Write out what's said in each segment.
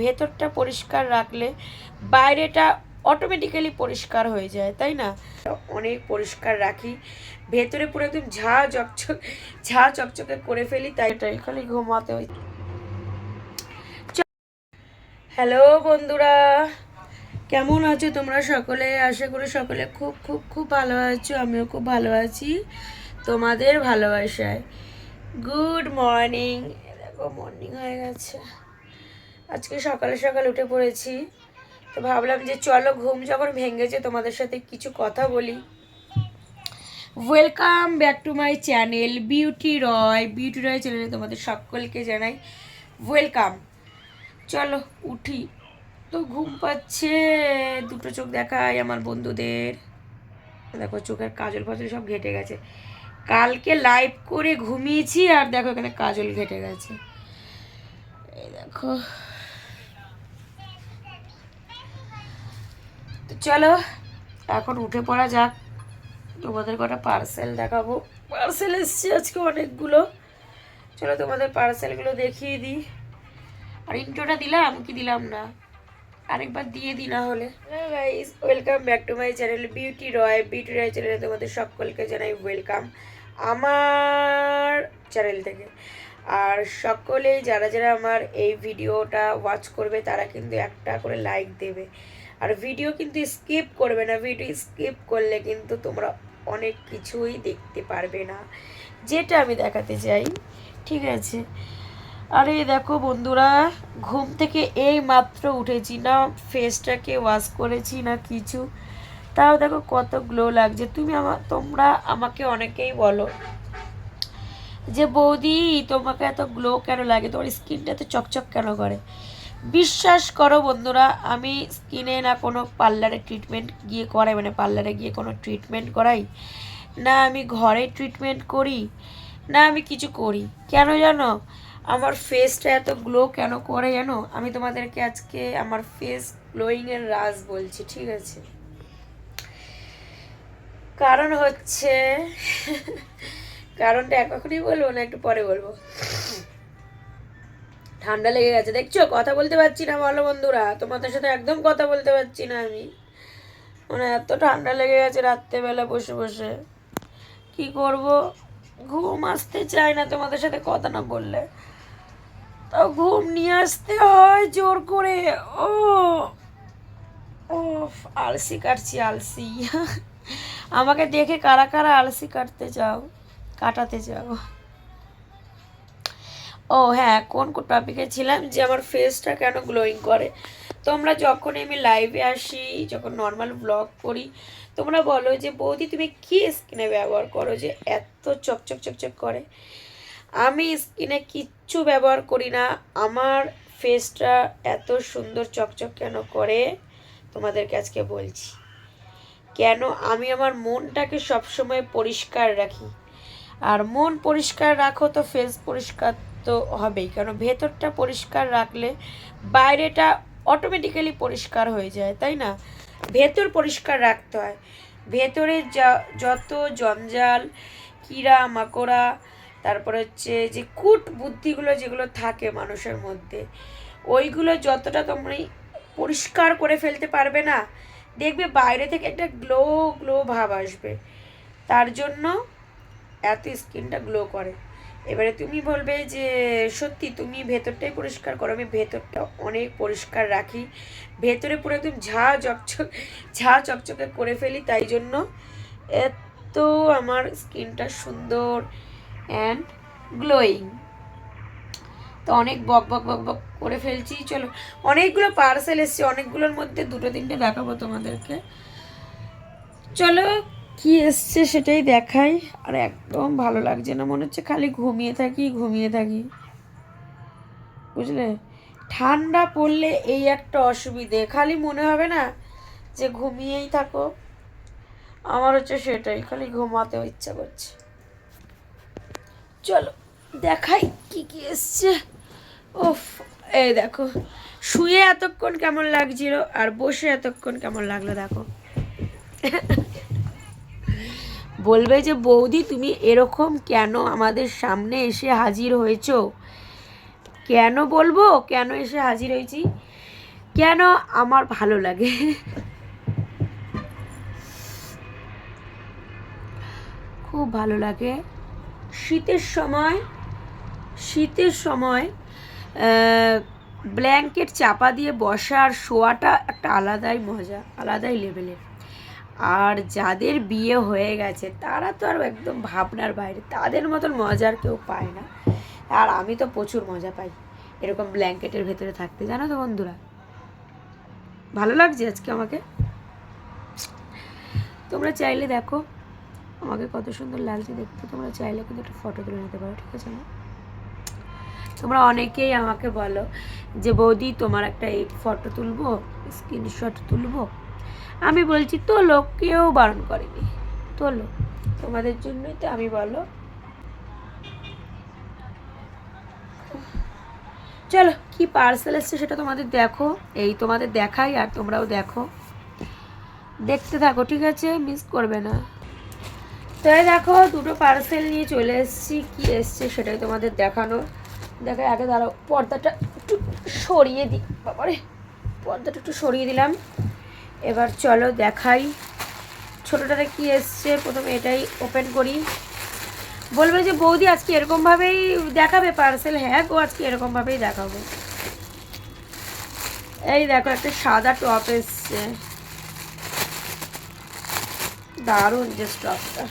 ভেতরটা পরিষ্কার রাখলে বাইরেটা অটোমেটিক্যালি পরিষ্কার হয়ে যায়, তাই না? অনেক পরিষ্কার রাখি, ভেতরে পুরো একদম ঝা চকচক ঝা চকচকে করে ফেলি, তাই খালি ঘুমাতে হয়। হ্যালো বন্ধুরা, কেমন আছো তোমরা সকলে? আশা করি সকলে খুব খুব খুব ভালো আছো, আমিও খুব ভালো আছি, তোমাদের ভালোবাসায়। গুড মর্নিং দেখো মর্নিং হয়ে গেছে। আজকে সকালে সকালে উঠে পড়েছি। তো ভাবলাম যে চলো ঘুম যখন ভেঙেছে তোমাদের সাথে কিছু কথা বলি। Welcome back to my channel Beauty Roy Beauty Roy চ্যানেলে তোমাদের সকলকে জানাই ওয়েলকাম চলো উঠি। তো ঘুম পাচ্ছে, দুটো চোখ দেখায় আমার বন্ধুদের। দেখো চোখের কাজল ফাজল সব ঘেটে গেছে। কালকে লাইভ করে ঘুমিয়েছি আর দেখো এখানে কাজল ঘেটে গেছে। দেখো। তো চলো, এখন উঠে পড়া যাক। তোমাদের কটা পার্সেল দেখাবো। পার্সেল এসছে আজকে অনেকগুলো। চলো তোমাদের পার্সেলগুলো দেখিয়ে দিই। আর ইন্ট্রোটা দিলাম কি দিলাম না? আরেকবার দিয়ে দিই না হলে। Guys welcome back to my channel Beauty Roy Beauty Roy চ্যানেলে তোমাদের সকলকে জানাই ওয়েলকাম আমার চ্যানেল থেকে। আর সকলেই, যারা যারা আমার এই ভিডিওটা ওয়াচ করবে, তারা কিন্তু একটা করে লাইক দেবে। আর ভিডিও কিন্তু স্কিপ করবে না ভিডিও স্কিপ করলে কিন্তু তোমরা অনেক কিছুই দেখতে পারবে না। যেটা আমি দেখাতে চাই, ঠিক আছে? আরে দেখো বন্ধুরা, ঘুম থেকে এই মাত্র উঠেছি না ফেসটাকে ওয়াশ করেছি না কিছু। তাও দেখো কত গ্লো লাগছে। তুমি আমার তোমরা আমাকে অনেকেই বলো যে, বৌদি, তোমাকে এত গ্লো কেন লাগে? তোমার স্কিনটা এত চকচক কেন করে? বিশ্বাস করো বন্ধুরা, আমি স্কিনে না কোনো পার্লারে ট্রিটমেন্ট গিয়ে করাই মানে পার্লারে গিয়ে কোনো ট্রিটমেন্ট করাই, না আমি ঘরে ট্রিটমেন্ট করি, না আমি কিছু করি। কেন জানো? আমার ফেসটা এত গ্লো কেন করে জানো? আমি তোমাদেরকে আজকে আমার ফেস গ্লোয়িংয়ের রাজ বলছি, ঠিক আছে? কারণ হচ্ছে, কারণটা এখনই বলব না একটু পরে বলব? ঠান্ডা লেগে গেছে। দেখছ? কথা বলতে পারছি না, ভালো বন্ধুরা। তোমাদের সাথে একদম কথা বলতে পারছি না আমি। মানে এত ঠান্ডা লেগে গেছে রাত্রেবেলা বসে বসে। কি করব? ঘুম আসতে চায় না তোমাদের সাথে কথা না বললে। তো ঘুম নিয়ে আসতে হয় জোর করে। ও ও আলসি কাটছি, আলসি। আমাকে দেখে কারা কারা আলসি কাটতে চাও, কাটাতে চাও। ও হ্যাঁ কোন টপিকে ছিলাম যে আমার ফেসটা কেন গ্লোয়িং করে? তোমরা যখন আমি লাইভে আসি, যখন নর্মাল ব্লগ করি, তোমরা বলো যে, বৌদি, তুমি কি স্কিনে ব্যবহার করো যে এত চকচক চকচক করে? আমি স্কিনে কিচ্ছু ব্যবহার করি না। আমার ফেসটা এত সুন্দর চকচক কেন করে? তোমাদেরকে আজকে বলছি। কেন আমি আমার মনটাকে সবসময় পরিষ্কার রাখি। আর মন পরিষ্কার রাখো তো ফেস পরিষ্কার তো হবেই। কারণ ভেতরটা পরিষ্কার রাখলে বাইরেটা অটোমেটিক্যালি পরিষ্কার হয়ে যায়, তাই না? ভেতর পরিষ্কার রাখতে হয়। ভেতরে যা- যত জঞ্জাল কীরা মাকড়া, তারপর হচ্ছে যে কুট বুদ্ধিগুলো যেগুলো থাকে মানুষের মধ্যে, ওইগুলো যতটা তোমরা পরিষ্কার করে ফেলতে পারবে না, দেখবে বাইরে থেকে একটা গ্লো গ্লো ভাব আসবে। তার জন্য এত স্কিনটা গ্লো করে। এবারে তুমি বলবে যে, সত্যি তুমি ভেতরটাই পরিষ্কার করো। আমি ভেতরটা অনেক পরিষ্কার রাখি। ভেতরে পুরো একদম ঝা চকচক ঝা চকচকে করে ফেলি, তাই জন্য এত আমার স্কিনটা সুন্দর অ্যান্ড গ্লোয়িং তো অনেক বক বক বক বক করে ফেলছি। চলো, অনেকগুলো পার্সেল এসছে, অনেকগুলোর মধ্যে দুটো তিনটে দেখাবো তোমাদেরকে। চলো কি এসছে সেটাই দেখাই। আর একদম ভালো লাগছে না। মনে হচ্ছে খালি ঘুমিয়ে থাকি ঘুমিয়ে থাকি। বুঝলে? ঠান্ডা পড়লে এই একটা অসুবিধে। খালি মনে হবে না যে ঘুমিয়েই থাকো। আমার হচ্ছে সেটাই। খালি ঘুমাতে ইচ্ছা করছে। চলো, দেখাই কি কি এসছে। ওফ এই দেখো। শুয়ে এতক্ষণ কেমন লাগছিল আর বসে এতক্ষণ কেমন লাগল দেখো। বলবে যে, বৌদি, তুমি এরকম কেন আমাদের সামনে এসে হাজির হয়েছো? কেন বলব? কেন এসে হাজির হয়েছি? কেন আমার ভালো লাগে? খুব ভালো লাগে। শীতের সময় শীতের সময় ব্ল্যাঙ্কেট চাপা দিয়ে বসার শোয়াটা একটা আলাদাই মজা, আলাদাই লেভেলের আর যাদের বিয়ে হয়ে গেছে, তারা তো আর একদম ভাবনার বাইরে। তাদের মতন মজার কেউ পায় না। আর আমি তো প্রচুর মজা পাই। এরকম ব্ল্যাঙ্কেটের ভেতরে থাকতে। জানো তো বন্ধুরা? ভালো লাগছে আজকে আমাকে? তোমরা চাইলে দেখো, আমাকে কত সুন্দর লাগছে দেখতে। তোমরা চাইলে কিন্তু একটা ফটো তুলে নিতে পারো, ঠিক আছে না তোমরা অনেকেই আমাকে বলো যে, বৌদি, তোমার একটা এই ফটো তুলবো স্ক্রিনশট তুলবো? আমি বলছি তোলো কেউ বারণ করেনি, তোলো। তোমাদের জন্যই তো আমি বলো। চলো, কি পার্সেল এসছে সেটা তোমাদের দেখো। এই তোমাদের দেখাই আর তোমরাও দেখো। দেখতে থাকো, ঠিক আছে? মিস করবে না। তো দেখো, দুটো পার্সেল নিয়ে চলে এসেছি। কি এসছে সেটাই তোমাদের দেখানো দেখো, আগে দাঁড়াও, পর্দাটা একটু সরিয়ে দিই বাবারে, পর্দাটা একটু সরিয়ে দিলাম। এবার চলো দেখাই। ছোটোটাতে কি এসছে? প্রথমে এটাই ওপেন করি। বলবে যে, বৌদি, আজকে এরকমভাবেই দেখাবে পার্সেল হ্যাঁ গো, আজকে এরকমভাবেই দেখাবো। এই দেখো, একটা সাদা টপ এসছে। দারুণ যে স্টপটা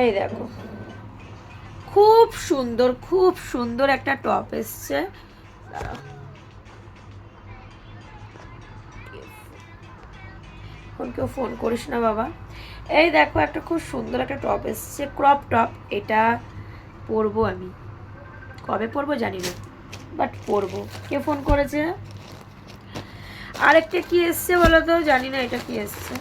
এই দেখো। খুব সুন্দর খুব সুন্দর একটা টপ এসছে। এখন কেউ ফোন করিস না বাবা। এই দেখো একটা খুব সুন্দর একটা টপ এসছে ক্রপ টপ এটা পরবো আমি। কবে পরবো জানি না বাট পরবো। কে ফোন করেছে? আরেকটা কি এসছে বলো তো? জানি না এটা কি এসছে।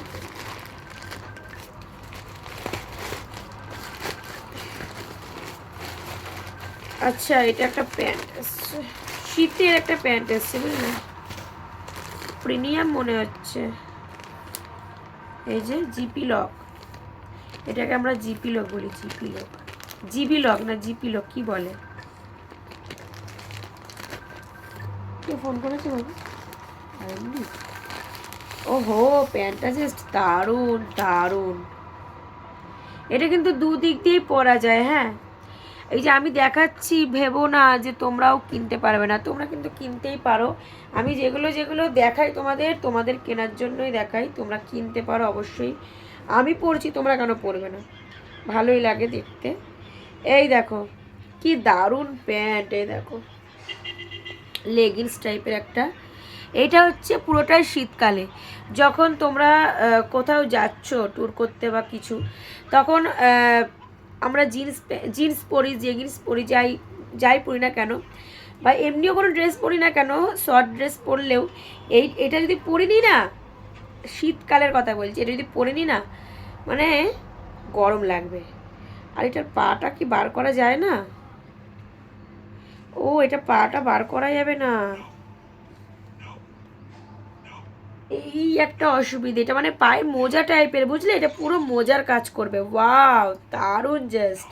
আচ্ছা এটা একটা প্যান্ট এসছে। শীতের একটা প্যান্ট এসছে বুঝলেন প্রিমিয়াম মনে হচ্ছে। এই যে জিপি লক। এটাকে আমরা জিপি লক বলি জিপি লক। জিবি লক না জিপি লক কি বলে? কে ফোন করেছে বাবু? ওহো প্যান্টটা জাস্ট দারুণ দারুণ। এটা কিন্তু দুদিক দিয়েই পরা যায় হ্যাঁ? এই যে আমি দেখাচ্ছি, ভেবো না যে তোমরাও কিনতে পারবে না। তোমরা কিন্তু কিনতেই পারো। আমি যেগুলো যেগুলো দেখাই তোমাদের তোমাদের কেনার জন্যই দেখাই। তোমরা কিনতে পারো অবশ্যই। আমি পড়ছি, তোমরা কেন পড়বে না? ভালোই লাগে দেখতে। এই দেখো, কি দারুণ প্যান্ট, এই দেখো। লেগিংস টাইপের একটা। এটা হচ্ছে পুরোটাই শীতকালে। যখন তোমরা কোথাও যাচ্ছ ট্যুর করতে বা কিছু, তখন আমরা জিন্স জিন্স পরি জেগিন্স পরি, যাই যাই পরি না কেন, বা এমনিও কোনো ড্রেস পরি না কেন শর্ট ড্রেস পরলেও, এই, এটা যদি পরিনি না শীতকালের কথা বলছি, এটা যদি পরিনি না মানে গরম লাগবে। আর এটার পাটা কি বার করা যায় না? ও, এটা পাটা বার করা যাবে না। এই একটা অসুবিধা। এটা মানে পায়ে মোজা টাইপের বুঝলে? এটা পুরো মোজার কাজ করবে। ওয়াও দারুণ জাস্ট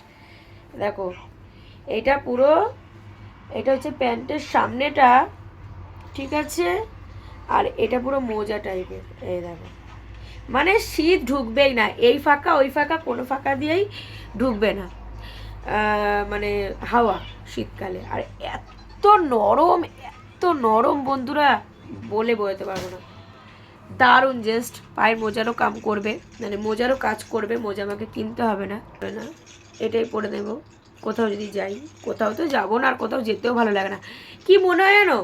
দেখো, এটা পুরো, এটা হচ্ছে প্যান্টের সামনেটা, ঠিক আছে? আর এটা পুরো মোজা টাইপের এই দেখো। মানে শীত ঢুকবেই না। এই ফাঁকা, ওই ফাঁকা, কোনো ফাঁকা দিয়েই ঢুকবে না। মানে হাওয়া শীতকালে। আর এত নরম এত নরম, বন্ধুরা, বলে বোঝাতে পারব না। দারুণ জাস্ট পায়ের মোজারও কাম করবে মানে মোজারও কাজ করবে, মোজা আমাকে কিনতে হবে না। না, এটাই পরে নেব। কোথাও যদি যাই, কোথাও তো যাব না, আর কোথাও যেতেও ভালো লাগে না। কি মনে হয় জানো?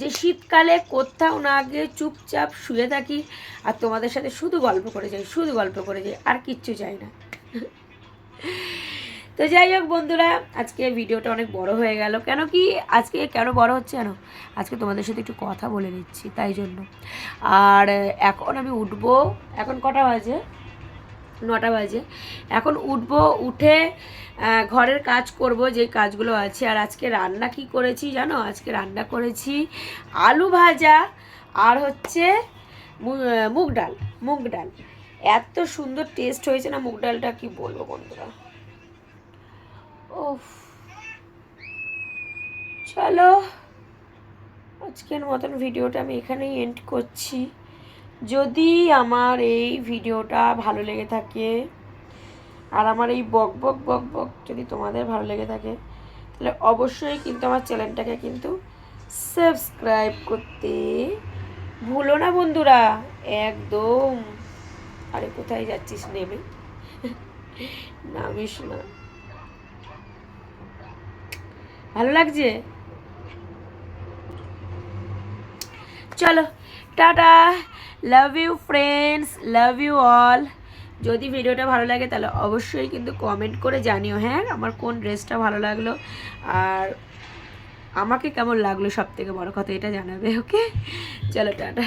যে শীতকালে কোথাও না গিয়ে চুপচাপ শুয়ে থাকি, আর তোমাদের সাথে শুধু গল্প করে যাই, শুধু গল্প করে যাই, আর কিচ্ছু চাই না। তো যাই হোক বন্ধুরা, আজকে ভিডিওটা অনেক বড় হয়ে গেল। কেন কি আজকে কেন বড় হচ্ছে জানো? আজকে তোমাদের সাথে একটু কথা বলে নিচ্ছি, তাই জন্য। আর এখন আমি উঠবো, এখন কটা বাজে? নটা বাজে। এখন উঠবো, উঠে ঘরের কাজ করব যে কাজগুলো আছে। আর আজকে রান্না কি করেছি জানো? আজকে রান্না করেছি আলু ভাজা আর হচ্ছে মুগ ডাল মুগ ডাল। এত সুন্দর টেস্ট হয়েছে না মুগ ডালটা, কি বলব বন্ধুরা? চলো, আজকের মতন ভিডিওটা আমি এখানেই এন্ড করছি। যদি আমার এই ভিডিওটা ভালো লেগে থাকে, আর আমার এই বক বক বক বক যদি তোমাদের ভালো লেগে থাকে, তাহলে অবশ্যই কিন্তু আমার চ্যানেলটাকে কিন্তু সাবস্ক্রাইব করতে ভুলো না বন্ধুরা। একদম। আরে কোথায় যাচ্ছিস, নেমে? নামিস না। ভালো লাগছে? চলো, tata. Love you friends love you all যদি ভিডিওটা ভালো লাগে তাহলে অবশ্যই কিন্তু কমেন্ট করে জানিও হ্যাঁ? আমার কোন ড্রেসটা ভালো লাগল আর আমাকে কেমন লাগল সব থেকে বড় কথা এটা জানাবে ওকে চলো, টাটা।